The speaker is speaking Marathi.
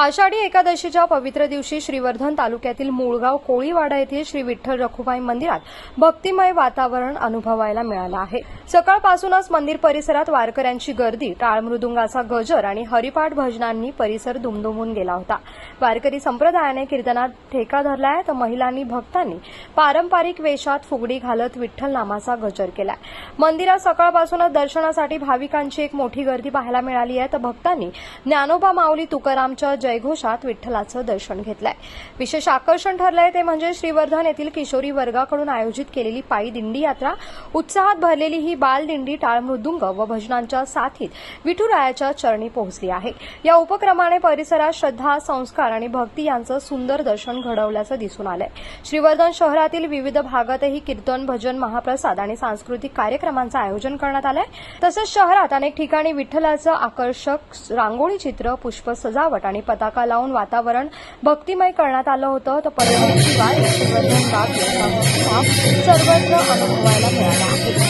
आषाढी एकादशीच्या पवित्र दिवशी श्रीवर्धन तालुक्यातील मूळगाव कोळीवाडा येथील श्री विठ्ठल रखुबाई मंदिरात भक्तिमय वातावरण अनुभवायला मिळालं आहे. सकाळपासूनच मंदिर परिसरात वारकऱ्यांची गर्दी टाळमृदुंगाचा गजर आणि हरिपाठ भजनांनी परिसर दुमदुमून गेला होता. वारकरी संप्रदायाने कीर्तनात ठेका धरलाय तर महिलांनी भक्तांनी पारंपरिक वेशात फुगडी घालत विठ्ठल नामाचा गजर केलाय. मंदिरात सकाळपासूनच दर्शनासाठी भाविकांची एक मोठी गर्दी पाहायला मिळाली आहे तर भक्तांनी ज्ञानोबा माऊली तुकारामच्या जयघोषात विठ्ठलाचं दर्शन घेतलंय. विशेष आकर्षण ठरलंय ते म्हणजे श्रीवर्धन येथील किशोरी वर्गाकडून आयोजित केलेली पायी दिंडी यात्रा उत्साहात भरलेली ही बाल दिंडी टाळ मृदुंग व भजनांच्या साथीत विठुरायाच्या चरणी पोहोचली आहे. या उपक्रमाने परिसरात श्रद्धा संस्कार आणि भक्ती यांचं सुंदर दर्शन घडवल्याचं दिसून आलंय. श्रीवर्धन शहरातील विविध भागातही कीर्तन भजन महाप्रसाद आणि सांस्कृतिक कार्यक्रमांचं आयोजन करण्यात आलंय. तसंच शहरात अनेक ठिकाणी विठ्ठलाचं आकर्षक रांगोळी चित्र पुष्प सजावट आणि पताका लावून वातावरण भक्तिमय करण्यात आलं होतं. तर पर्यटनशिवाय श्रीवर्धन सर्वत्र अनुभवायला मिळाला आहे.